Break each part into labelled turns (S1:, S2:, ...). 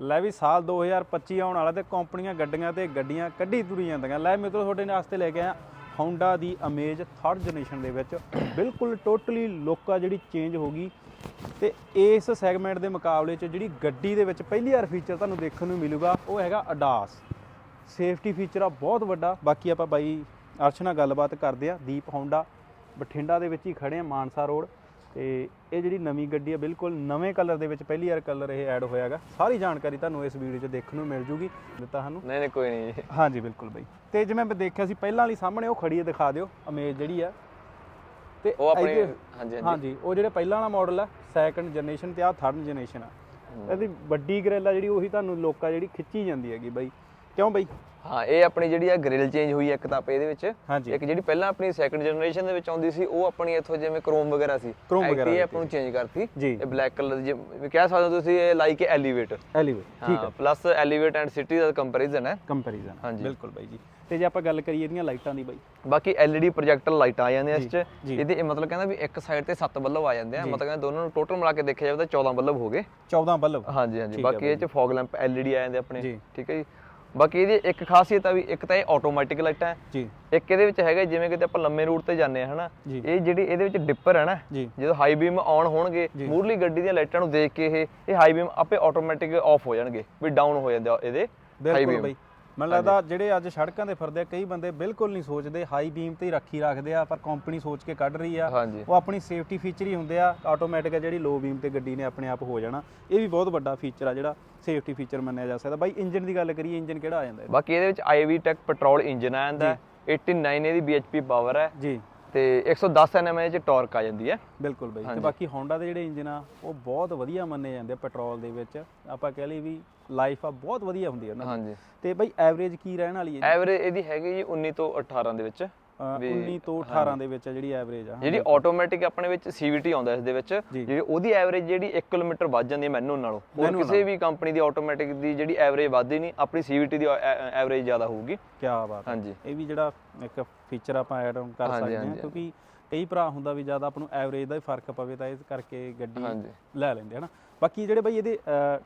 S1: ਲੈ ਵੀ ਸਾਲ 2025 ਆਉਣ ਵਾਲਾ ਤੇ ਕੰਪਨੀਆਂ ਗੱਡੀਆਂ ਤੇ ਗੱਡੀਆਂ ਕੱਢੀ ਤੁਰੀ ਜਾਂਦੀਆਂ। ਲੈ ਮਿੱਤਰੋ, ਤੁਹਾਡੇ ਵਾਸਤੇ ਲੈ ਕੇ ਆਇਆ Honda ਦੀ ਅਮੇਜ 3rd ਜਨਰੇਸ਼ਨ ਦੇ ਵਿੱਚ। ਬਿਲਕੁਲ ਟੋਟਲੀ ਲੁੱਕ ਆ ਜਿਹੜੀ ਚੇਂਜ ਹੋ ਗਈ ਤੇ ਇਸ ਸੈਗਮੈਂਟ ਦੇ ਮੁਕਾਬਲੇ 'ਚ ਜਿਹੜੀ ਗੱਡੀ ਦੇ ਵਿੱਚ ਪਹਿਲੀ ਵਾਰ ਫੀਚਰ ਤੁਹਾਨੂੰ ਦੇਖਣ ਨੂੰ ਮਿਲੂਗਾ, ਉਹ ਹੈਗਾ ਅਡਾਸ ਸੇਫਟੀ ਫੀਚਰ ਆ, ਬਹੁਤ ਵੱਡਾ। ਬਾਕੀ ਆਪਾਂ ਬਾਈ ਅਰਸ਼ ਨਾਲ ਗੱਲਬਾਤ ਕਰਦੇ ਆ। ਦੀਪ ਹੋਂਡਾ ਬਠਿੰਡਾ ਦੇ ਵਿੱਚ ਹੀ ਖੜੇ ਆ, ਮਾਨਸਾ ਰੋਡ। ਤੇ ਇਹ ਜਿਹੜੀ ਨਵੀਂ ਗੱਡੀ ਆ ਬਿਲਕੁਲ ਨਵੇਂ ਕਲਰ ਦੇ ਵਿੱਚ ਪਹਿਲੀ ਵਾਰ ਕਲਰ ਇਹ ਐਡ ਹੋਇਆਗਾ ਸਾਰੀ ਜਾਣਕਾਰੀ ਤੁਹਾਨੂੰ ਇਸ ਵੀਡੀਓ 'ਚ ਦੇਖਣ ਨੂੰ ਮਿਲ ਜੂਗੀ। ਦਿੱਤਾ ਸਾਨੂੰ।
S2: ਨਹੀਂ ਨਹੀਂ ਕੋਈ ਨਹੀਂ ਜੀ।
S1: ਹਾਂਜੀ ਬਿਲਕੁਲ ਬਾਈ। ਤੇ ਜਿਵੇਂ ਮੈਂ ਦੇਖਿਆ ਸੀ ਪਹਿਲਾਂ ਵਾਲੀ ਸਾਹਮਣੇ ਉਹ ਖੜੀ ਹੈ ਦਿਖਾ ਦਿਓ। ਅਮੇਜ ਜਿਹੜੀ ਆ। ਤੇ
S2: ਉਹ ਆਪਣੇ ਹਾਂਜੀ ਹਾਂਜੀ।
S1: ਹਾਂਜੀ ਉਹ ਜਿਹੜੇ ਪਹਿਲਾਂ ਵਾਲਾ ਮਾਡਲ ਆ ਸੈਕੰਡ ਜਨਰੇਸ਼ਨ ਤੇ ਆ ਥਰਡ ਜਨਰੇਸ਼ਨ ਆ। ਇਹਦੀ ਵੱਡੀ ਗ੍ਰਿਲ ਆ ਜਿਹੜੀ ਉਹੀ ਤੁਹਾਨੂੰ ਲੋਕਾਂ ਜਿਹੜੀ ਖਿੱਚੀ ਜਾਂਦੀ ਹੈਗੀ ਬਾਈ। ਕਿਉਂ ਬਾਈ?
S2: ਹਾਂ ਇਹ ਆਪਣੀ ਜਿਹੜੀ ਆ ਗ੍ਰਿਲ ਚੇਂਜ ਹੋਈ ਹੈ ਇੱਕ ਤਾਂ ਇਹਦੇ ਵਿੱਚ। ਇੱਕ ਜਿਹੜੀ ਪਹਿਲਾਂ ਆਪਣੀ ਸੈਕੰਡ ਜਨਰੇਸ਼ਨ ਦੇ ਵਿੱਚ ਆਉਂਦੀ ਸੀ ਉਹ ਆਪਣੀ ਇੱਥੋਂ ਜਿਵੇਂ ਕ੍ਰੋਮ ਵਗੈਰਾ ਸੀ। ਇਹ ਆਪਾਂ ਨੂੰ ਚੇਂਜ ਕਰਤੀ। ਇਹ ਬਲੈਕ ਕਲਰ ਜਿਵੇਂ ਕਹਿ ਸਕਦੇ ਹੋ ਤੁਸੀਂ ਇਹ ਲਾਈਕ ਐਲੀਵੇਟ
S1: ਐਲੀਵੇਟ ਠੀਕ
S2: ਹਾਂ ਪਲੱਸ ਐਲੀਵੇਟ ਐਂਡ ਸਿਟੀ ਦਾ ਕੰਪੈਰੀਜ਼ਨ ਹੈ।
S1: ਕੰਪੈਰੀਜ਼ਨ
S2: ਹਾਂਜੀ।
S1: ਬਿਲਕੁਲ ਬਾਈ ਜੀ। ਤੇ ਜੇ ਆਪਾਂ ਗੱਲ ਕਰੀਏ ਇਹਦੀਆਂ ਲਾਈਟਾਂ ਦੀ ਬਾਈ।
S2: ਬਾਕੀ LED ਪ੍ਰੋਜੈਕਟਰ ਲਾਈਟਾਂ ਆ ਜਾਂਦੀਆਂ ਇਸ ਚ। ਇਹਦੇ ਇਹ ਮਤਲਬ ਕਹਿੰਦਾ ਵੀ ਇੱਕ ਸਾਈਡ ਤੇ 7 ਬੱਲਬ ਆ ਜਾਂਦੇ ਆ। ਮਤਲਬ ਕਹਿੰਦਾ ਦੋਨਾਂ ਨੂੰ ਟੋਟਲ ਮਿਲਾ ਕੇ ਦੇਖਿਆ ਜਾਵੇ ਤਾਂ 14 ਬੱਲਬ ਹੋ ਗਏ।
S1: 14 ਬੱਲਬ।
S2: ਹਾਂਜੀ ਹਾਂਜੀ। ਬਾਕੀ ਇਹ ਚ ਫੌਗ ਲੈਂਪ LED ਆ ਜਾਂਦੇ ਆਪਣੇ। ਠੀਕ ਹੈ ਜੀ। ਬਾਕੀ ਇਹਦੀ ਇੱਕ ਖਾਸੀਅਤ ਆ ਵੀ ਇੱਕ ਤਾਂ ਇਹ ਆਟੋਮੈਟਿਕ ਲਾਈਟਾਂ ਹੈ
S1: ਜੀ।
S2: ਇੱਕ ਇਹਦੇ ਵਿੱਚ ਹੈਗਾ ਜਿਵੇਂ ਕਿਤੇ ਆਪਾਂ ਲੰਮੇ ਰੂਟ ਤੇ ਜਾਂਦੇ ਆ ਹਨਾ। ਇਹ ਜਿਹੜੀ ਇਹਦੇ ਵਿੱਚ ਡਿੱਪਰ ਹੈ ਨਾ ਜਦੋਂ ਹਾਈ ਬੀਮ ਆਨ ਹੋਣਗੇ ਮੂਰਲੀ ਗੱਡੀ ਦੀਆਂ ਲਾਈਟਾਂ ਨੂੰ ਦੇਖ ਕੇ ਇਹ ਇਹ ਹਾਈ ਬੀਮ ਆਪੇ ਆਟੋਮੈਟਿਕ ਆਫ ਹੋ ਜਾਣਗੇ ਵੀ ਡਾਊਨ ਹੋ ਜਾਂਦੇ ਆ ਇਹਦੇ ਹਾਈ
S1: ਬਿਲਕੁਲ
S2: ਬੀਮ
S1: ਬਾਈ। ਮੈਨੂੰ ਲੱਗਦਾ ਜਿਹੜੇ ਅੱਜ ਸੜਕਾਂ ਤੇ ਫਿਰਦੇ ਆ ਕਈ ਬੰਦੇ ਬਿਲਕੁਲ ਨਹੀਂ ਸੋਚਦੇ ਹਾਈ ਬੀਮ ਤੇ ਹੀ ਰੱਖੀ ਰੱਖਦੇ ਆ ਪਰ ਕੰਪਨੀ ਸੋਚ ਕੇ ਕੱਢ ਰਹੀ ਆ। ਉਹ ਆਪਣੀ ਸੇਫਟੀ ਫੀਚਰ ਹੀ ਹੁੰਦੇ ਆ ਆਟੋਮੈਟਿਕ ਆ ਜਿਹੜੀ ਲੋ ਬੀਮ ਤੇ ਗੱਡੀ ਨੇ ਆਪਣੇ ਆਪ ਹੋ ਜਾਣਾ। ਇਹ ਵੀ ਬਹੁਤ ਵੱਡਾ ਫੀਚਰ ਆ ਜਿਹੜਾ ਸੇਫਟੀ ਫੀਚਰ ਮੰਨਿਆ ਜਾ ਸਕਦਾ। ਬਾਈ ਇੰਜਨ ਦੀ ਗੱਲ ਕਰੀਏ ਇੰਜਨ ਕਿਹੜਾ ਆ ਜਾਂਦਾ?
S2: ਬਾਕੀ ਇਹਦੇ ਵਿੱਚ IV ਟੈਕ ਪੈਟਰੋਲ ਇੰਜਨ ਆ ਜਾਂਦਾ। ਹੈ। 89 ਇਹਦੀ BHP ਪਾਵਰ ਹੈ
S1: ਜੀ।
S2: ਤੇ 110 Nm ਚ ਟਾਰਕ ਆ ਜਾਂਦੀ ਹੈ
S1: ਬਿਲਕੁਲ ਬਾਈ। ਤੇ ਬਾਕੀ Honda ਦੇ ਜਿਹੜੇ ਇੰਜਨ ਆ ਉਹ ਬਹੁਤ ਵਧੀਆ ਮੰਨੇ ਜਾਂਦੇ ਆ ਪੈਟਰੋਲ ਦੇ ਵਿੱਚ। ਆਪਾਂ ਕਹਿ ਲਈ ਵੀ ਲਾਈਫ ਆ ਬਹੁਤ ਵਧੀਆ ਹੁੰਦੀ ਆ ਉਹਨਾਂ ਦੀ।
S2: ਹਾਂਜੀ।
S1: ਤੇ ਬਾਈ ਐਵਰੇਜ ਕੀ ਰਹਿਣ ਵਾਲੀ ਹੈ
S2: ਐਵਰੇਜ ਇਹਦੀ ਹੈਗੀ ਜੀ 19 ਤੋਂ 18 ਦੇ ਵਿੱਚ।
S1: 19 ਤੋਂ 18 ਦੇ ਵਿੱਚ ਜਿਹੜੀ ਐਵਰੇਜ ਆ।
S2: ਜਿਹੜੀ ਆਟੋਮੈਟਿਕ ਆਪਣੇ ਵਿੱਚ CVT ਆਉਂਦਾ ਇਸ ਦੇ ਵਿੱਚ ਜਿਹੜੀ ਉਹਦੀ ਐਵਰੇਜ ਜਿਹੜੀ 1 ਕਿਲੋਮੀਟਰ ਵੱਧ ਜਾਂਦੀ ਹੈ ਮੈਨੂਅਲ ਨਾਲੋਂ। ਹੋਰ ਕਿਸੇ ਵੀ ਕੰਪਨੀ ਦੀ ਆਟੋਮੈਟਿਕ ਦੀ ਜਿਹੜੀ ਐਵਰੇਜ ਵੱਧਦੀ ਨਹੀਂ ਆਪਣੀ CVT ਦੀ ਐਵਰੇਜ ਜ਼ਿਆਦਾ ਹੋਊਗੀ।
S1: ਕੀ ਬਾਤ ਹੈ।
S2: ਹਾਂਜੀ।
S1: ਇਹ ਵੀ ਜਿਹੜਾ ਇੱਕ ਫੀਚਰ ਆਪਾਂ ਐਡ ਕਰ
S2: ਹਾਂਜੀ,
S1: ਸਕਦੇ ਹਾਂ ਕਿਉਂਕਿ ਕਈ ਭਰਾ ਹੁੰਦਾ ਵੀ ਜ਼ਿਆਦਾ ਆਪਾਂ ਨੂੰ ਐਵਰੇਜ ਦਾ ਹੀ ਫ਼ਰਕ ਪਵੇ ਤਾਂ ਇਸ ਕਰਕੇ ਗੱਡੀ ਲੈ ਲੈਂਦੇ ਹਨਾ ਬਾਕੀ ਜਿਹੜੇ ਬਾਈ ਇਹਦੇ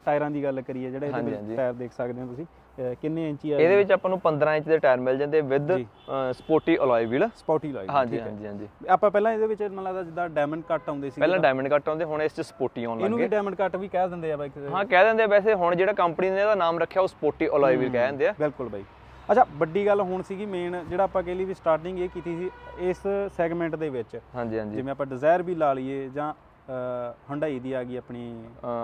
S1: ਟਾਇਰਾਂ ਦੀ ਗੱਲ ਕਰੀਏ ਜਿਹੜੇ ਇਹਦੇ। ਟਾਇਰ ਦੇਖ ਸਕਦੇ ਹੋ ਤੁਸੀਂ ਕਿੰਨੇ ਇੰਚੀ ਆ
S2: ਇਹਦੇ ਵਿੱਚ ਆਪਾਂ ਨੂੰ 15 ਇੰਚ ਦੇ ਟਾਇਰ ਮਿਲ ਜਾਂਦੇ with. Sporty alloy wheel
S1: sporty ਲਾਈ
S2: ਹਾਂਜੀ ਹਾਂਜੀ ਹਾਂਜੀ।
S1: ਆਪਾਂ ਪਹਿਲਾਂ ਇਹਦੇ ਵਿੱਚ ਮੈਨੂੰ ਲੱਗਦਾ ਜਿੱਦਾਂ ਡਾਇਮੰਡ ਕੱਟ ਆਉਂਦੇ ਸੀ
S2: ਪਹਿਲਾਂ ਡਾਇਮੰਡ ਕੱਟ ਆਉਂਦੇ ਹੁਣ ਇਸ ਚ ਸਪੋਰਟੀ ਆਉਣ ਲੱਗ
S1: ਇਹਨੂੰ ਵੀ ਡਾਇਮੰਡ ਕੱਟ ਵੀ ਕਹਿ ਦਿੰਦੇ ਆ ਬਾਈ ਕਿਸੇ-
S2: ਹਾਂ ਕਹਿ ਦਿੰਦੇ ਆ ਵੈਸੇ ਹੁਣ ਜਿਹੜਾ ਕੰਪਨੀ ਨੇ ਇਹਦਾ ਨਾਮ ਰੱਖਿਆ ਉਹ ਸਪੋਰਟੀ ਅਲੋਏ ਵੀਲ ਕਹਿ ਦਿੰਦੇ ਆ।
S1: ਬਿਲਕੁਲ ਬਾਈ। ਅੱਛਾ ਵੱਡੀ ਗੱਲ ਹੁਣ ਸੀਗੀ ਮੇਨ ਜਿਹੜਾ ਆਪਾਂ ਕਹਿ ਲਈ ਵੀ ਸਟਾਰਟਿੰਗ ਇਹ ਕੀਤੀ ਸੀ ਇਸ ਸੈਗਮੈਂਟ ਦੇ ਵਿੱਚ।
S2: ਹਾਂਜੀ ਹਾਂਜੀ।
S1: ਜਿਵੇਂ ਆਪਾਂ ਡਿਜ਼ਾਇਰ ਵੀ ਲਾ ਲਈਏ ਜਾਂ ਹੰਡਾਈ ਦੀ ਆ ਗਈ ਆਪਣੀ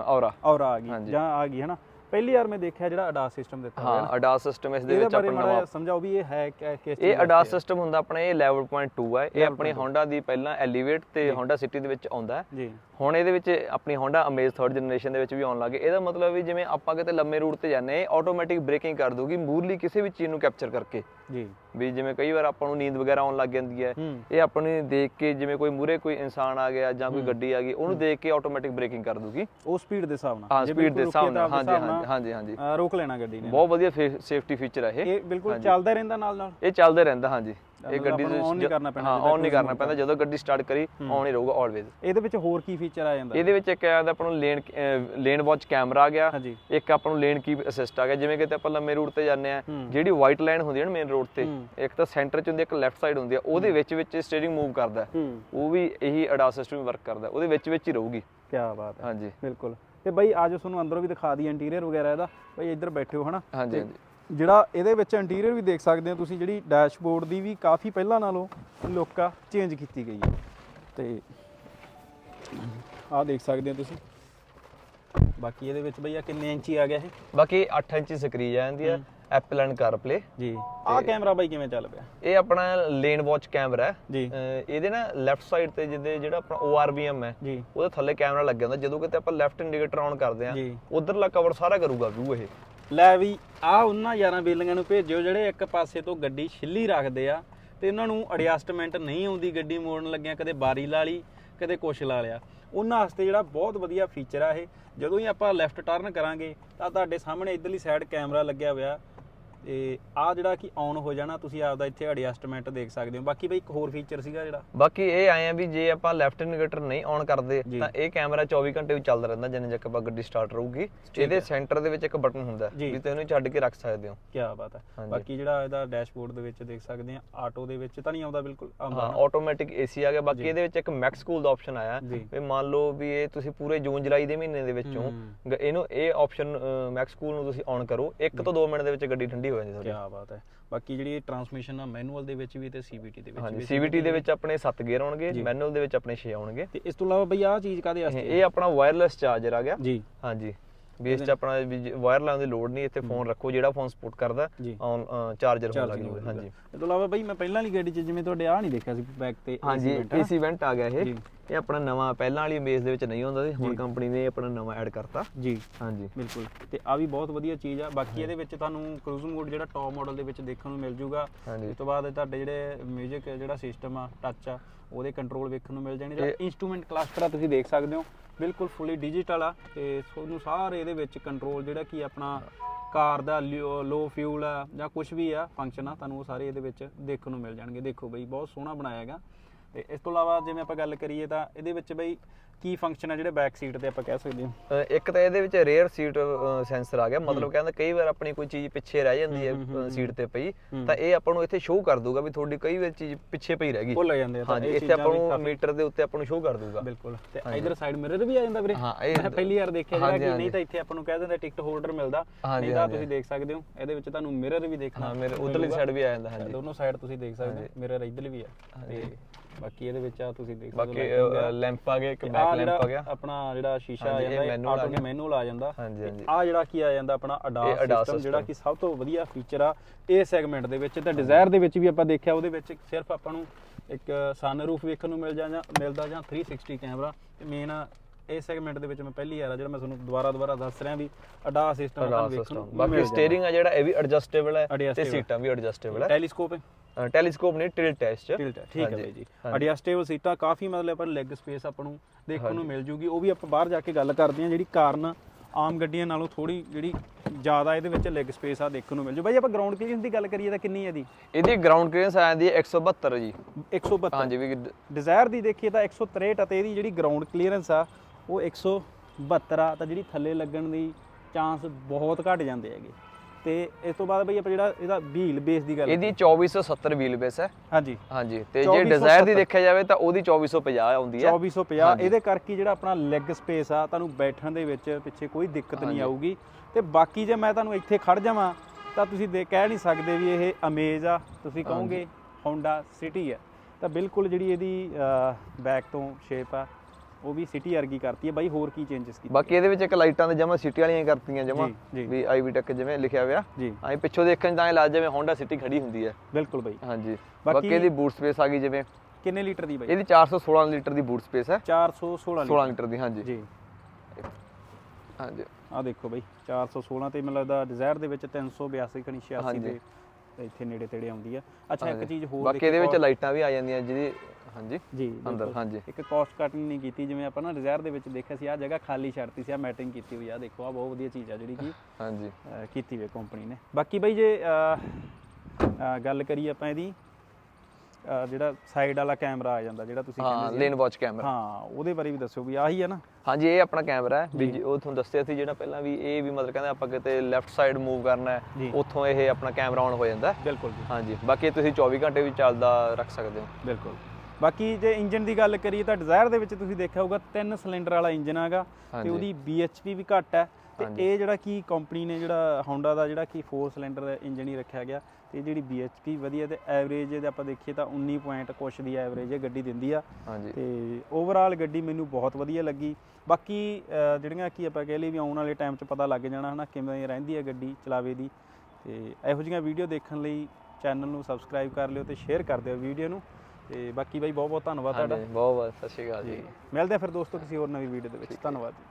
S2: ਔਰਾ
S1: ਔਰ ਆ ਗਈ ਜਾਂ ਆ ਗਈ ਹਨਾ? ਪਹਿਲੀ ਵਾਰ ਮੈਂ ਦੇਖਿਆ ਜਿਹੜਾ ਅਡਾਸ ਸਿਸਟਮ ਦਿੱਤਾ
S2: ਹਾਂ ਅਡਾਸ ਸਿਸਟਮ ਇਸ ਦੇ ਵਿੱਚ ਆਪਣਾ
S1: ਮਾੜਾ ਸਮਝਾਓ ਵੀ ਇਹ ਹੈ ਕਿ- ਕਿਸ
S2: ਇਹ ਅਡਾਸ ਸਿਸਟਮ ਹੁੰਦਾ ਆਪਣਾ ਇਹ ਲੈਵਲ ਪੁਆਇੰਟ 2 ਹੈ। ਇਹ ਆਪਣੀ Honda ਦੀ ਪਹਿਲਾਂ ਐਲੀਵੇਟ ਤੇ Honda ਸਿਟੀ ਦੇ ਵਿੱਚ ਆਉਂਦਾ ਹੈ।
S1: ਜੀ।
S2: ਹੁਣ ਇਹਦੇ ਵਿੱਚ ਆਪਣੀ Honda Amaze 3rd ਜਨਰੇਸ਼ਨ ਦੇ ਵਿੱਚ ਵੀ ਆਉਣ ਲੱਗੇ ਇਹਦਾ ਮਤਲਬ ਵੀ ਜਿਵੇਂ ਆਪਾਂ ਕਿਤੇ ਲੰਮੇ ਰੂਟ ਤੇ ਜਾਂਦੇ ਆ ਆਟੋਮੈਟਿਕ ਬ੍ਰੇਕਿੰਗ ਕਰ ਦੂਗੀ ਮੂਰਲੀ ਕਿਸੇ ਵੀ ਚੀਜ਼ ਨੂੰ ਕੈਪਚਰ ਕਰਕੇ।
S1: ਜੀ।
S2: ਵੀ ਜਿਵੇਂ ਕਈ ਵਾਰ ਆਪਾਂ ਨੂੰ ਨੀਂਦ ਵਗੈਰਾ ਆਉਣ ਲੱਗ ਜਾਂਦੀ ਹੈ। ਇਹ ਆਪਾਂ ਨੂੰ ਦੇਖ ਕੇ ਜਿਵੇਂ ਕੋਈ ਮੂਰੇ ਕੋਈ ਇਨਸਾਨ ਆ ਗਿਆ ਜਾਂ ਕੋਈ ਗੱਡੀ ਆ ਗਈ ਉਹਨੂੰ ਦੇਖ ਕੇ ਆਟੋਮੈਟਿਕ ਬ੍ਰੇਕਿੰਗ ਕਰ ਦੂਗੀ
S1: ਉਹ ਸਪੀਡ ਦੇ ਹਿਸਾਬ ਨਾਲ।
S2: ਹਾਂ ਸਪੀਡ ਦੇ ਹਿਸਾਬ ਨਾਲ ਹਾਂਜੀ ਹਾਂਜੀ ਹਾਂਜੀ
S1: ਰੋਕ ਲੈਣਾ ਗੱਡੀ ਨੇ।
S2: ਬਹੁਤ ਵਧੀਆ ਸੇਫਟੀ ਫੀਚਰ ਹੈ ਇਹ।
S1: ਇਹ ਬਿਲਕੁਲ ਚੱਲਦਾ ਰਹਿੰਦਾ ਨਾਲ ਨਾਲ
S2: ਇਹ ਚੱਲਦਾ ਰਹਿੰਦਾ ਹਾਂਜੀ। ਇਹ ਗੱਡੀ
S1: ਨੂੰ on ਨਹੀਂ ਕਰਨਾ ਪੈਣਾ
S2: ਹਾਂ
S1: ਜਿੱਦਾਂ
S2: ਔਨ ਨਹੀਂ ਕਰਨਾ ਪੈਂਦਾ ਜਦੋਂ ਗੱਡੀ ਸਟਾਰਟ ਕਰੀ ਔਨ ਹੀ ਰਹੂਗਾ ਆਲਵੇਜ਼
S1: ਇਹਦੇ ਵਿੱਚ ਹੋਰ ਕੀ ਫੀਚਰ ਆ ਜਾਂਦਾ?
S2: ਇਹਦੇ ਵਿੱਚ ਇੱਕ ਆਇਆ ਆਪਾਂ ਨੂੰ ਲੇਨ ਲੇਨ ਵਾਚ ਕੈਮਰਾ ਆ ਗਿਆ। ਇੱਕ ਆਪਾਂ ਨੂੰ ਲੇਨ ਕੀਪ ਅਸਿਸਟ ਆ ਗਿਆ ਜਿਵੇਂ ਕਿ ਤੇ ਆਪਾਂ ਲੰਮੇ ਰੂਟ ਤੇ ਜਾਂਦੇ ਆ ਜਿਹੜੀ ਵਾਈਟ ਲਾਈਨ ਹੁੰਦੀ ਹੈ ਨਾ ਮੇਨ ਰੋਡ ਤੇ ਇੱਕ ਤਾਂ ਸੈਂਟਰ ਚ ਹੁੰਦੀ ਹੈ ਇੱਕ ਲੈਫਟ ਸਾਈਡ ਹੁੰਦੀ ਹੈ ਉਹਦੇ ਵਿੱਚ ਵਿੱਚ ਸਟੀਅਰਿੰਗ ਮੂਵ ਕਰਦਾ। ਉਹ ਵੀ ਇਹੀ ਅਡਾਸ ਸਿਸਟਮ ਵਰਕ ਕਰਦਾ। ਉਹਦੇ ਵਿੱਚ ਵਿੱਚ ਹੀ ਰਹੂਗੀ।
S1: ਕੀ ਬਾਤ ਹੈ।
S2: ਹਾਂਜੀ।
S1: ਬਿਲਕੁਲ। ਤੇ ਬਾਈ ਆਜੋ ਤੁਹਾਨੂੰ ਅੰਦਰੋਂ ਵੀ ਦਿਖਾ ਦਈਏ ਇੰਟੀਰੀਅਰ ਵਗੈਰਾ ਇਹਦਾ ਬਾਈ ਇੱਧਰ ਬੈਠੇ ਹੋ ਹਨਾ?
S2: ਹਾਂਜੀ ਹਾਂਜੀ।
S1: ਜਿਹੜਾ ਇਹਦੇ ਵਿੱਚ ਇੰਟੀਰੀਅਰ ਵੀ ਦੇਖ ਸਕਦੇ ਹੋ ਤੁਸੀਂ ਜਿਹੜੀ ਡੈਸ਼ਬੋਰਡ ਦੀ ਵੀ ਕਾਫੀ ਪਹਿਲਾਂ ਨਾਲੋਂ ਲੁੱਕ ਆ ਚੇਂਜ ਕੀਤੀ ਗਈ ਹੈ। ਤੇ ਆਹ ਦੇਖ ਸਕਦੇ ਹੋ ਤੁਸੀਂ। ਬਾਕੀ ਇਹਦੇ ਵਿੱਚ ਬਈ ਆ ਕਿੰਨੇ ਇੰਚੀ ਆ ਗਿਆ ਇਹ?
S2: ਬਾਕੀ 8 ਇੰਚ ਸਕਰੀਨ ਆ ਜਾਂਦੀ ਹੈ। ਐਪਲ ਐਂਡ CarPlay
S1: ਜੀ। ਆਹ ਕੈਮਰਾ ਬਾਈ ਕਿਵੇਂ ਚੱਲ ਪਿਆ?
S2: ਇਹ ਆਪਣਾ ਲੇਨ ਵਾਚ ਕੈਮਰਾ ਹੈ।
S1: ਜੀ।
S2: ਇਹਦੇ ਨਾ ਲੈਫਟ ਸਾਈਡ ਤੇ ਜਿੱਦੇ ਜਿਹੜਾ ਆਪਣਾ ORVM ਹੈ
S1: ਜੀ।
S2: ਉਹਦੇ ਥੱਲੇ ਕੈਮਰਾ ਲੱਗਿਆ ਹੁੰਦਾ ਜਦੋਂ ਕਿਤੇ ਆਪਾਂ ਲੈਫਟ ਇੰਡੀਕੇਟਰ ਆਨ ਕਰਦੇ ਆ ਉਧਰਲਾ ਕਵਰ ਸਾਰਾ ਕਰੂਗਾ ਵਿਊ ਇਹ।
S1: ਲੈ ਵੀ ਆ ਉਹਨਾਂ ਯਾਰਾਂ ਬੇਲੀਆਂ ਨੂੰ ਭੇਜਿਓ ਜਿਹੜੇ ਇੱਕ ਪਾਸੇ ਤੋਂ ਗੱਡੀ ਛਿੱਲੀ ਰੱਖਦੇ ਆ ਤੇ ਉਹਨਾਂ ਨੂੰ ਐਡਜਸਟਮੈਂਟ ਨਹੀਂ ਆਉਂਦੀ ਗੱਡੀ ਮੋੜਨ ਲੱਗਿਆ, ਕਦੇ ਬਾਰੀ ਲਾ ਲਈ, ਕਦੇ ਕੁਛ ਲਾ ਲਿਆ। ਉਹਨਾਂ ਵਾਸਤੇ ਜਿਹੜਾ ਬਹੁਤ ਵਧੀਆ ਫੀਚਰ ਆ ਇਹ। ਜਦੋਂ ਹੀ ਆਪਾਂ ਲੈਫਟ ਟਰਨ ਕਰਾਂਗੇ ਤਾਂ ਤੁਹਾਡੇ ਸਾਹਮਣੇ ਇਧਰਲੀ ਸਾਈਡ ਕੈਮਰਾ ਲੱਗਿਆ ਹੋਇਆ। ਤੇ ਆ ਜਿਹੜਾ ਕਿ ਆਨ ਹੋ ਜਾਣਾ ਤੁਸੀਂ ਆਪਦਾ ਇੱਥੇ ਐਡਜਸਟਮੈਂਟ ਦੇਖ ਸਕਦੇ ਹੋ। ਬਾਕੀ ਬਈ ਇੱਕ ਹੋਰ ਫੀਚਰ ਸੀਗਾ ਜਿਹੜਾ।
S2: ਬਾਕੀ ਇਹ ਆਏ ਆ ਵੀ ਜੇ ਆਪਾਂ ਲੈਫਟ ਇੰਡੀਕੇਟਰ ਨਹੀਂ ਔਨ ਕਰਦੇ। ਤਾਂ ਇਹ ਕੈਮਰਾ 24 ਘੰਟੇ ਵੀ ਚੱਲਦਾ ਰਹਿੰਦਾ ਜਿੰਨੇ ਚੱਕ ਆਪਾਂ ਗੱਡੀ ਸਟਾਰਟ ਰਹੂਗੀ। ਇਹਦੇ ਸੈਂਟਰ ਦੇ ਵਿੱਚ ਇੱਕ ਬਟਨ ਹੁੰਦਾ। ਵੀ ਤੁਸੀਂ ਇਹਨੂੰ ਛੱਡ ਕੇ ਰੱਖ ਸਕਦੇ ਹੋ।
S1: ਕੀ ਬਾਤ ਹੈ। ਬਾਕੀ ਜਿਹੜਾ ਇਹਦਾ ਡੈਸ਼ਬੋਰਡ ਦੇ ਵਿੱਚ ਦੇਖ ਸਕਦੇ ਆ ਆਟੋ ਦੇ ਵਿੱਚ ਤਾਂ ਨਹੀਂ ਆਉਂਦਾ ਬਿਲਕੁਲ
S2: ਹਾਂ? ਆਟੋਮੈਟਿਕ ਏਸੀ ਆ ਗਿਆ। ਬਾਕੀ ਇਹਦੇ ਵਿੱਚ ਇੱਕ ਮੈਕਸ ਕੂਲ ਦਾ ਆਪਸ਼ਨ ਆਇਆ। ਵੀ ਮੰਨ ਲਓ ਵੀ ਇਹ ਤੁਸੀਂ ਪੂਰੇ ਜੂਨ ਜੁਲਾਈ ਦੇ ਮਹੀਨੇ ਦੇ ਵਿੱਚੋਂ ਇਹਨੂੰ ਇਹ ਆਪਸ਼ਨ ਮੈਕਸ ਕੂਲ ਨੂੰ ਤੁਸੀਂ ਔਨ ਕਰੋ। 1 ਤੋਂ 2 ਮਿੰਟ ਦੇ ਵਿੱਚ ਗੱਡੀ ਠੰਡੀ ਹੋ ਜਾਂਦੀ
S1: ਕੀ
S2: ਤੁਹਾਡੀ
S1: ਬਾਤ ਹੈ। ਬਾਕੀ ਜਿਹੜੀ ਟਰਾਂਸਮਿਸ਼ਨ ਆ ਮੈਨੂਅਲ ਦੇ ਵਿੱਚ ਵੀ ਤੇ ਸੀਬੀਟੀ ਦੇ ਵਿੱਚ
S2: ਹਾਂਜੀ
S1: ਵੀ
S2: CVT ਦੇ ਵਿੱਚ ਆਪਣੇ 7 ਗੇਅਰ ਆਉਣਗੇ
S1: ਜੀ।
S2: ਮੈਨੂਅਲ ਦੇ ਵਿੱਚ ਆਪਣੇ 6 ਆਉਣਗੇ।
S1: ਤੇ ਇਸ ਤੋਂ ਇਲਾਵਾ ਬਈ ਆਹ ਚੀਜ਼ ਕਾਦੇ ਵਾਸਤੇ?
S2: ਇਹ ਆਪਣਾ ਵਾਇਰਲੈਸ ਚਾਰਜਰ ਆ ਗਿਆ।
S1: ਜੀ।
S2: ਹਾਂਜੀ। ਵੀ ਇਸ ਚ ਆਪਣਾ ਵਾਇਰ ਲਾਉਣ ਦੀ ਲੋੜ ਨਹੀਂ ਇੱਥੇ ਫੋਨ ਰੱਖੋ ਜਿਹੜਾ ਫੋਨ ਸਪੋਰਟ ਕਰਦਾ। ਔਨ ਚਾਰਜਰ ਹੋਣ ਲੱਗ ਜੂਗਾ ਹਾਂਜੀ।
S1: ਇਸ ਤੋਂ ਇਲਾਵਾ ਬਈ ਮੈਂ ਪਹਿਲਾਂ ਵਾਲੀ ਗੱਡੀ 'ਚ ਜਿਵੇਂ ਤੁਹਾਡੇ ਆ ਨਹੀਂ ਦੇਖਿਆ ਸੀ ਬੈਕ ਤੇ
S2: ਹਾਂਜੀ? ਏਸੀ ਇਵੈਂਟ ਆ ਗਿਆ ਇਹ। ਇਹ ਆਪਣਾ ਨਵਾਂ ਪਹਿਲਾਂ ਵਾਲੀ ਬੇਸ ਦੇ ਵਿੱਚ ਨਹੀਂ ਹੁੰਦਾ ਸੀ ਹੁਣ। ਕੰਪਨੀ ਨੇ ਆਪਣਾ ਨਵਾਂ ਐਡ ਕਰਤਾ।
S1: ਜੀ।
S2: ਹਾਂਜੀ।
S1: ਬਿਲਕੁਲ। ਤੇ ਆ ਵੀ ਬਹੁਤ ਵਧੀਆ ਚੀਜ਼ ਆ। ਬਾਕੀ ਇਹਦੇ ਵਿੱਚ ਤੁਹਾਨੂੰ ਕਰੂਜ਼ ਮੋਡ ਜਿਹੜਾ ਟੌਪ ਮਾਡਲ ਦੇ ਵਿੱਚ ਦੇਖਣ ਨੂੰ ਮਿਲ ਜੂਗਾ। ਇਸ ਤੋਂ ਬਾਅਦ ਤੁਹਾਡੇ ਜਿਹੜੇ 뮤직 ਜਿਹੜਾ ਸਿਸਟਮ ਆ ਟੱਚ ਆ ਉਹਦੇ ਕੰਟਰੋਲ ਵੇਖਣ ਨੂੰ ਮਿਲ ਜਾਣਗੇ ਜਿਹੜਾ ਇਨਸਟਰੂਮੈਂਟ ਕਲਸਟਰ ਆ ਤੁਸੀਂ ਦੇਖ ਸਕਦੇ ਹੋ। ਬਿਲਕੁਲ ਫੁੱਲੀ ਡਿਜੀਟਲ ਆ ਤੇ ਤੁਹਾਨੂੰ ਸਾਰੇ ਇਹਦੇ ਵਿੱਚ ਕੰਟਰੋਲ ਜਿਹੜਾ ਕੀ ਆਪਣਾ ਕਾਰ ਦਾ ਲੋ ਫਿਊਲ ਆ ਜਾਂ ਕੁਝ ਵੀ ਆ ਫੰਕਸ਼ਨ ਆ, ਤੁਹਾਨੂੰ ਉਹ ਸਾਰੇ ਇਹਦੇ ਵਿੱਚ ਦੇਖਣ ਨੂੰ ਮਿਲ ਜਾਣਗੇ। ਦੇਖੋ ਬਈ, ਬਹੁਤ ਸੋਹਣਾ ਬਣਾਇਆ ਹੈਗਾ। ਤੇ ਇਸ ਤੋਂ ਇਲਾਵਾ ਜਿਵੇਂ ਆਪਾਂ ਗੱਲ ਕਰੀਏ ਤਾਂ ਇਹਦੇ ਵਿੱਚ ਬਈ ਕੀ ਫੰਕਸ਼ਨ ਆ ਜਿਹੜੇ ਬੈਕ ਸੀਟ ਤੇ ਆਪਾਂ ਕਹਿ ਸਕਦੇ ਹਾਂ?
S2: ਇੱਕ ਤਾਂ ਇਹਦੇ ਵਿੱਚ ਰੇਅਰ ਸੀਟ ਸੈਂਸਰ ਆ ਗਿਆ। ਮਤਲਬ ਕਹਿੰਦਾ ਕਈ ਵਾਰ ਆਪਣੀ ਕੋਈ ਚੀਜ਼ ਪਿੱਛੇ ਰਹਿ ਜਾਂਦੀ ਹੈ ਸੀਟ ਤੇ ਪਈ। ਤਾਂ ਇਹ ਆਪਾਂ ਨੂੰ ਇੱਥੇ ਸ਼ੋਅ ਕਰ ਦੂਗਾ ਵੀ ਤੁਹਾਡੀ ਕਈ ਵਾਰ ਚੀਜ਼ ਪਿੱਛੇ ਪਈ ਰਹਿ ਗਈ।
S1: ਭੁੱਲ ਜਾਂਦੇ ਆ ਤਾਂ
S2: ਇੱਥੇ ਆਪਾਂ ਨੂੰ ਮੀਟਰ ਦੇ ਉੱਤੇ ਆਪਾਂ ਨੂੰ ਸ਼ੋਅ ਕਰ ਦੂਗਾ
S1: ਬਿਲਕੁਲ। ਤੇ ਇਧਰ ਸਾਈਡ ਮਿਰਰ ਵੀ ਆ ਜਾਂਦਾ ਵੀਰੇ।
S2: ਹਾਂ, ਇਹ-
S1: ਮੈਂ ਪਹਿਲੀ ਵਾਰ ਦੇਖਿਆ ਜਿਹੜਾ ਕਿ। ਨਹੀਂ ਤਾਂ ਇੱਥੇ ਆਪਾਂ ਨੂੰ ਕਹਿ ਦਿੰਦੇ ਟਿਕਟ ਹੋਲਡਰ ਮਿਲਦਾ। ਨਹੀਂ ਤਾਂ। ਤੁਸੀਂ ਦੇਖ ਸਕਦੇ ਹੋ। ਇਹਦੇ ਵਿੱਚ ਤੁਹਾਨੂੰ ਮਿਰਰ ਵੀ ਦੇਖਣਾ
S2: ਹਾਂ ਮੇਰੇ
S1: ਮਿਲੂਗਾ।
S2: ਉਧਰਲੀ ਸਾਈਡ ਵੀ ਆ ਜਾਂਦਾ ਹਾਂਜੀ।
S1: ਦੋਨੋਂ ਸਾਈਡ ਤੁਸੀਂ ਦੇਖ ਸਕਦੇ ਹੋ। ਮਿਰਰ ਇੱਧਰ ਵੀ ਆ। ਤੇ ਬਾਕੀ ਇਹਦੇ ਵਿੱਚ ਆ ਤੁਸੀਂ ਦੇਖ ਸਕਦੇ
S2: ਬਾਕੀ ਲੈਂਪ ਆ ਗਿਆ ਇੱਕ ਬੈਕ ਲੈਂਪ ਆ ਗਿਆ
S1: ਆਪਣਾ ਜਿਹੜਾ ਸ਼ੀਸ਼ਾ ਆ
S2: ਇਹ
S1: ਜਾਂਦਾ
S2: ਆ
S1: ਆਟੋ। ਮੈਨੂਅਲ ਆ ਜਾਂਦਾ। ਆ ਜਿਹੜਾ ਕੀ ਆ ਜਾਂਦਾ ਆਪਣਾ
S2: ਇਹ
S1: ਅਡਾਸ ਸਿਸਟਮ ਜਿਹੜਾ। ਕਿ ਸਭ ਤੋਂ ਵਧੀਆ ਫੀਚਰ ਆ ਇਹ ਸੈਗਮੈਂਟ ਦੇ ਵਿੱਚ ਤੇ ਡਿਜ਼ਾਇਰ ਦੇ ਵਿੱਚ ਵੀ ਆਪਾਂ ਦੇਖਿਆ ਉਹਦੇ ਵਿੱਚ ਸਿਰਫ ਆਪਾਂ ਨੂੰ ਇੱਕ ਸਨਰੂਫ ਵੇਖਣ ਨੂੰ ਮਿਲ ਜਾਂ ਮਿਲਦਾ ਜਾਂ 360 ਕੈਮਰਾ ਤੇ ਮੇਨ ਇਹ ਸੈਗਮੈਂਟ ਦੇ ਵਿੱਚ ਮੈਂ ਪਹਿਲੀ ਵਾਰ ਆ ਜਿਹੜਾ ਮੈਂ ਤੁਹਾਨੂੰ ਦੁਬਾਰਾ ਦੁਬਾਰਾ ਦੱਸ ਰਿਹਾ ਵੀ ਅਡਾ ਸਿਸਟਮ ਆਪਾਂ ਨੂੰ ਵੇਖਣ ਨੂੰ
S2: ਬਾਕੀ ਸਟੀਅਰਿੰਗ ਆ ਜਿਹੜਾ ਇਹ ਵੀ ਐਡਜਸਟੇਬਲ ਹੈ ਤੇ। ਸੀਟਾਂ ਵੀ ਐਡਜਸਟੇਬਲ ਹੈ
S1: ਟੈਲੀਸਕੋਪ
S2: ਟੈਲੀਸਕੋਪ ਨਹੀਂ ਟਿਲਟ ਟੈਸਟ
S1: ਟਿਲਟ ਹੈ ਠੀਕ ਹੈ ਬਾਈ ਜੀ। ਐਡਜਸਟੇਬਲ ਸੀਟਾਂ ਕਾਫੀ ਮਤਲਬ ਆਪਾਂ ਲੈਗ ਸਪੇਸ ਆਪਾਂ ਨੂੰ ਦੇਖਣ ਨੂੰ ਮਿਲ ਜੂਗੀ। ਉਹ ਵੀ ਆਪਾਂ ਬਾਹਰ ਜਾ ਕੇ ਗੱਲ ਕਰਦੇ ਹਾਂ ਜਿਹੜੀ ਕਾਰਨ ਆਮ ਗੱਡੀਆਂ ਨਾਲੋਂ ਥੋੜੀ ਜਿਹੜੀ ਜ਼ਿਆਦਾ ਇਹਦੇ ਵਿੱਚ ਲੈਗ ਸਪੇਸ ਆ ਦੇਖਣ ਨੂੰ ਮਿਲ ਜੂ। ਬਾਈ ਆਪਾਂ ਗਰਾਊਂਡ ਕਲੀਅਰੈਂਸ ਦੀ ਗੱਲ ਕਰੀਏ ਤਾਂ ਕਿੰਨੀ ਹੈ ਇਹਦੀ?
S2: ਇਹਦੀ ਗਰਾਊਂਡ ਕਲੀਅਰੈਂਸ ਆ ਜਾਂਦੀ ਹੈ 172 ਜੀ।
S1: 172
S2: ਹਾਂਜੀ ਵੀ
S1: ਡਿਜ਼ਾਇਰ ਦੀ ਦੇਖੀਏ ਤਾਂ 163 ਅਤੇ ਇਹਦੀ ਜਿਹੜੀ ਗਰਾਊਂਡ ਕਲੀਅਰੈਂਸ ਆ ਉਹ 172 ਆ। ਤਾਂ ਜਿਹੜੀ ਥੱਲੇ ਲੱਗਣ ਦੀ ਚਾਂਸ ਬਹੁਤ ਘਟ ਜਾਂਦੇ ਹੈਗੇ। ਤੇ ਇਸ ਤੋਂ ਬਾਅਦ ਬਈ ਆਪਾਂ ਜਿਹੜਾ ਇਹਦਾ ਵੀਲ ਬੇਸ ਦੀ ਗੱਲ
S2: ਇਹਦੀ 2470 ਵੀਲ ਬੇਸ ਹੈ।
S1: ਹਾਂਜੀ।
S2: ਹਾਂਜੀ ਤੇ ਜੇ
S1: 2470
S2: ਡਿਜ਼ਾਇਰ ਦੀ ਦੇਖਿਆ ਜਾਵੇ ਤਾਂ ਉਹਦੀ 2450 ਆਉਂਦੀ ਹੈ।
S1: 2450 ਇਹਦੇ ਕਰਕੇ ਜਿਹੜਾ ਆਪਣਾ ਲੈਗ ਸਪੇਸ ਆ ਤੁਹਾਨੂੰ ਬੈਠਣ ਦੇ ਵਿੱਚ ਪਿੱਛੇ ਕੋਈ ਦਿੱਕਤ ਨਹੀਂ ਆਊਗੀ। ਤੇ ਬਾਕੀ ਜੇ ਮੈਂ ਤੁਹਾਨੂੰ ਇੱਥੇ ਖੜ ਜਾਵਾਂ ਤਾਂ ਤੁਸੀਂ ਦੇ ਕਹਿ ਨਹੀਂ ਸਕਦੇ ਵੀ ਇਹ ਅਮੇਜ਼ ਆ। ਤੁਸੀਂ ਕਹੋਗੇ Honda ਸਿਟੀ ਹੈ। ਤਾਂ ਬਿਲਕੁਲ ਜਿਹੜੀ ਇਹਦੀ ਬੈਕ ਤੋਂ ਸ਼ੇਪ ਆ ਉਹ ਵੀ ਸਿਟੀ ਵਰਗੀ ਕਰਤੀ ਹੈ। ਬਾਈ ਹੋਰ ਕੀ ਚੇਂਜਸ ਕੀਤੀ
S2: ਬਾਕੀ ਇਹਦੇ ਵਿੱਚ ਇੱਕ ਲਾਈਟਾਂ ਦੇ ਜਮਾ ਸਿਟੀ ਵਾਲੀਆਂ ਕਰਤੀਆਂ ਜਮਾ। ਵੀ ਆਈਵੀ ਟੈਕ ਜਿਵੇਂ ਲਿਖਿਆ ਹੋਇਆ। ਐਂ ਪਿੱਛੋਂ ਦੇਖਣ ਤਾਂ ਐਂ ਲੱਗ ਜਾਵੇ Honda ਸਿਟੀ ਖੜੀ ਹੁੰਦੀ ਹੈ।
S1: ਬਿਲਕੁਲ ਬਾਈ।
S2: ਹਾਂਜੀ।
S1: ਬਾਕੀ-
S2: ਇਹਦੀ ਬੂਟ ਸਪੇਸ ਆ ਗਈ ਜਿਵੇਂ।
S1: ਕਿੰਨੇ ਲੀਟਰ ਦੀ ਬਾਈ?
S2: ਇਹਦੀ 416 ਲੀਟਰ ਦੀ ਬੂਟ ਸਪੇਸ ਹੈ।
S1: 416
S2: 16 ਲੀਟਰ। ਦੀ ਹਾਂਜੀ।
S1: ਜੀ।
S2: ਹਾਂਜੀ।
S1: ਆ ਦੇਖੋ ਬਾਈ 416 ਤੇ ਮੈਨੂੰ ਲੱਗਦਾ ਡਿਜ਼ਾਇਰ ਦੇ ਵਿੱਚ 382 ਕਣੀ 86
S2: ਹਾਂਜੀ।
S1: ਦੇ ਇੱਥੇ ਨੇੜੇ ਤੇੜੇ ਆਉਂਦੀ ਆ। ਅੱਛਾ ਇੱਕ। ਚੀਜ਼ ਹੋਰ
S2: ਬਾਕੀ ਇਹਦੇ ਵਿੱਚ ਲਾਈਟਾਂ ਵੀ ਆ ਜਾਂਦੀਆਂ ਜਿਹਦੀ ਹਾਂਜੀ?
S1: ਜੀ
S2: ਅੰਦਰ। ਹਾਂਜੀ।
S1: ਇੱਕ ਕਾਸਟ ਕਟਿੰਗ ਨਹੀਂ ਕੀਤੀ ਜਿਵੇਂ ਆਪਾਂ ਨਾ ਡਿਜ਼ਾਇਰ ਦੇ ਵਿੱਚ ਦੇਖਿਆ ਸੀ ਆ ਜਗ੍ਹਾ ਖਾਲੀ ਛੱਡਤੀ ਸੀ ਆ ਮੈਟਿੰਗ ਕੀਤੀ ਹੋਈ ਆ। ਦੇਖੋ ਆ ਬਹੁਤ ਵਧੀਆ ਚੀਜ਼ ਆ ਜਿਹੜੀ ਕਿ
S2: ਹਾਂਜੀ।
S1: ਕੀਤੀ ਹੋਈ ਕੰਪਨੀ ਨੇ। ਬਾਕੀ ਬਾਈ ਜੇ ਗੱਲ ਕਰੀਏ ਆਪਾਂ ਇਹਦੀ ਅਹ, ਜਿਹੜਾ ਸਾਈਡ ਵਾਲਾ ਕੈਮਰਾ ਆ ਜਾਂਦਾ ਜਿਹੜਾ ਤੁਸੀਂ
S2: ਹਾਂ ਲੇਨ ਵਾਚ ਕੈਮਰਾ
S1: ਹਾਂ ਉਹਦੇ ਬਾਰੇ ਵੀ ਦੱਸੋ ਵੀ ਆਹੀ ਹੈ ਨਾ।
S2: ਹਾਂਜੀ ਇਹ ਆਪਣਾ ਕੈਮਰਾ ਹੈ। ਵੀ ਜੀ, ਉਹ ਤੁਹਾਨੂੰ ਦੱਸਿਆ ਸੀ ਜਿਹੜਾ ਪਹਿਲਾਂ ਵੀ ਇਹ ਵੀ ਮਤਲਬ ਕਹਿੰਦੇ ਆਪਾਂ ਕਿਤੇ ਲੈਫਟ ਸਾਈਡ ਮੂਵ ਕਰਨਾ
S1: ਜੀ।
S2: ਹੈ ਉੱਥੋਂ ਇਹ ਆਪਣਾ ਕੈਮਰਾ ਆਨ ਹੋ ਜਾਂਦਾ ਹੈ।
S1: ਬਿਲਕੁਲ ਜੀ।
S2: ਹਾਂਜੀ ਬਾਕੀ ਇਹ ਤੁਸੀਂ 24 ਘੰਟੇ ਵੀ ਚੱਲਦਾ ਰੱਖ ਸਕਦੇ ਹੋ।
S1: ਬਿਲਕੁਲ। ਬਾਕੀ ਜੇ ਇੰਜਨ ਦੀ ਗੱਲ ਕਰੀਏ ਤਾਂ ਡਿਜ਼ਾਇਰ ਦੇ ਵਿੱਚ ਤੁਸੀਂ ਦੇਖਿਆ ਹੋਊਗਾ ਤਿੰਨ ਸਿਲੰਡਰ ਵਾਲਾ ਇੰਜਨ ਹੈਗਾ ਤੇ
S2: ਹਾਂਜੀ।
S1: ਉਹਦੀ BHP ਵੀ ਘੱਟ ਹੈ। ਤੇ
S2: ਹਾਂਜੀ।
S1: ਇਹ ਜਿਹੜਾ ਕੀ ਕੰਪਨੀ ਨੇ ਜਿਹੜਾ Honda ਦਾ ਜਿਹੜਾ ਕੀ 4 ਸਿਲੰਡਰ ਇੰਜਨ ਹੀ ਰੱਖਿਆ ਗਿਆ ਤੇ ਜਿਹੜੀ BHP ਵਧੀਆ ਤੇ ਐਵਰੇਜ ਜੇ ਆਪਾਂ ਦੇਖੀਏ ਤਾਂ 19 ਪੁਆਇੰਟ ਕੁਛ ਦੀ ਐਵਰੇਜ ਇਹ ਗੱਡੀ ਦਿੰਦੀ ਆ।
S2: ਹਾਂਜੀ।
S1: ਤੇ ਓਵਰਆਲ ਗੱਡੀ ਮੈਨੂੰ ਬਹੁਤ ਵਧੀਆ ਲੱਗੀ। ਬਾਕੀ ਜਿਹੜੀਆਂ ਕੀ ਆਪਾਂ ਕਹਿ ਲਈ ਵੀ ਆਉਣ ਵਾਲੇ ਟਾਈਮ 'ਚ ਪਤਾ ਲੱਗ ਜਾਣਾ ਹਨਾ ਕਿਵੇਂ ਰਹਿੰਦੀ ਹੈ ਗੱਡੀ ਚਲਾਵੇ ਦੀ। ਤੇ ਇਹੋ ਜਿਹੀਆਂ ਵੀਡੀਓ ਦੇਖਣ ਲਈ ਚੈਨਲ ਨੂੰ ਸਬਸਕ੍ਰਾਈਬ ਕਰ ਲਿਓ ਤੇ ਸ਼ੇਅਰ ਕਰ ਦਿਓ ਵੀਡੀਓ ਨੂੰ। ਤੇ ਬਾਕੀ ਬਾਈ ਬਹੁਤ ਬਹੁਤ ਧੰਨਵਾਦ ਤੁਹਾਡਾ।
S2: ਬਹੁਤ ਬਹੁਤ ਸਤਿ ਸ਼੍ਰੀ ਅਕਾਲ ਜੀ।
S1: ਮਿਲਦੇ ਆ ਫਿਰ ਦੋਸਤੋ ਕਿਸੇ ਹੋਰ ਨਵੀਂ ਵੀਡੀਓ ਦੇ ਵਿੱਚ। ਧੰਨਵਾਦ ਜੀ।